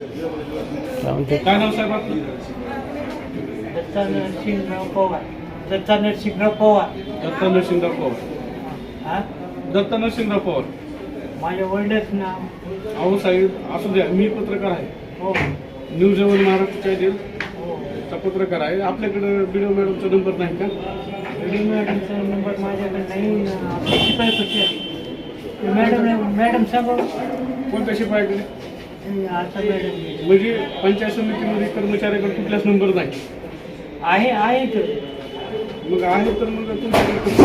काय नाव साहेब दत्ता नरसिंहराव पवार. दत्ता नरसिंहराव पवार. दत्ता नरसिंहराव पवार. हा? दत्ता नरसिंहराव पवार. माझ्या वडिलाचं नाव. अहो साहेब असू द्या मी पत्रकार आहे. हो. न्यूज एवन महाराष्ट्र चॅनेल हो. पत्रकार आहे. आपल्याकडे बिडो मॅडमचा नंबर नाही का? रेडी मॅडमचा नंबर माझ्याकडे नाही. शिपाई कशी आहे? मॅडम मॅडम सांगा. कोणत्या शिपायाकडे म्हणजे पंचायत समितीमध्ये कर्मचाऱ्याकडे कुठलाच नंबर नाही. आहे आहे तर. मग आहे तर मग तुमच्याकडे?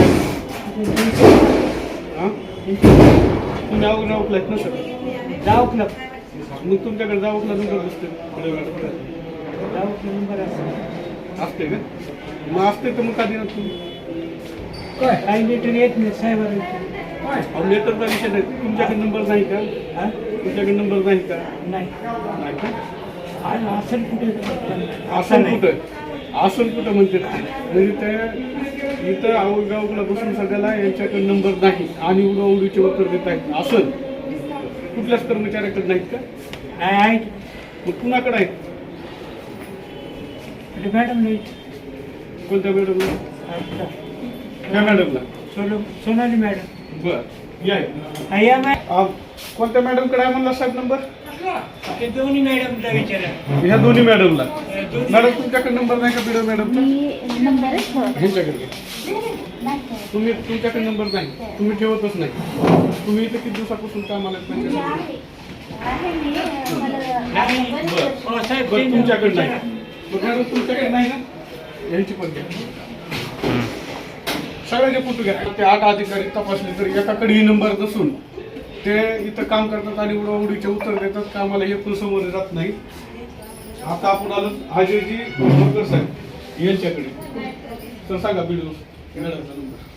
हा? तुम्ही अवघड आहेत ना सर जाऊ क्लब मग तुमच्याकडे जाऊकला नंबर क्लब नंबर असतो असते का? मग असते तर मग का देणार तुम्ही? काही लेटर येत नाही साहेबांना. लेटरचा विषय नाही. तुमच्याकडे नंबर नाही का? हा? तुमच्याकडे नंबर नाही का? नाही. नाही का? आज असेल कुठे? असं कुठं? असं कुठं म्हणते म्हणजे ते इथं आवड गावकडे बसून सगळ्याला यांच्याकडे नंबर नाही. आणि उडा उडीचे उत्तर देत आहेत. असं कुठल्याच कर्मचाऱ्याकडे नाहीत का? नाही आहे मग कुणाकडे आहेत? मॅडम नाही. कोणत्या मॅडमला मॅडमला सोनाली मॅडम बर. या हा, या मॅडम कोणत्या मॅडमकडे आहे म्हणला साहेब नंबर? दोन्ही मॅडमला विचारा ह्या दोन्ही मॅडमला. हे मॅडम तुमच्याकडे नंबर नाही का बिडो मॅडमचा? मी नंबरच ठेवत. ह्यांच्याकडे. तुम्ही तुमच्याकडे नंबर नाही. तुम्ही ठेवतच नाही. तुम्ही इथे किती दिवसापासून कामाला आहेत म्हणजे? मला. हो, साहेब, बरं ते तुमच्याकडे. नाही. मॅडम तुमच्याकडे नाही ना? यांची पण घ्या. सगळ्याचे फोटो घ्या. ते आठ अधिकारी तपासले तर एकाकडे नंबर नसून ते इथं काम करतात आणि उडवाउडीचे उत्तर देतात कामाला हे समोर जात नाही. आता आपण आलो अजयजी बोरकर साहेब यांच्याकडे. तर सांगा बिडू. मॅडमचा नंबर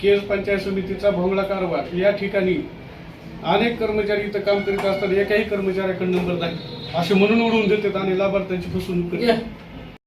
केस पंचायत समितीचा भोंगळा कारभार या ठिकाणी अनेक कर्मचारी इथं काम करीत असतात एकाही कर्मचाऱ्याकडे नंबर नाही. असे म्हणून उडवून देतात आणि लाभार्थ्यांची फसवणूक करतात.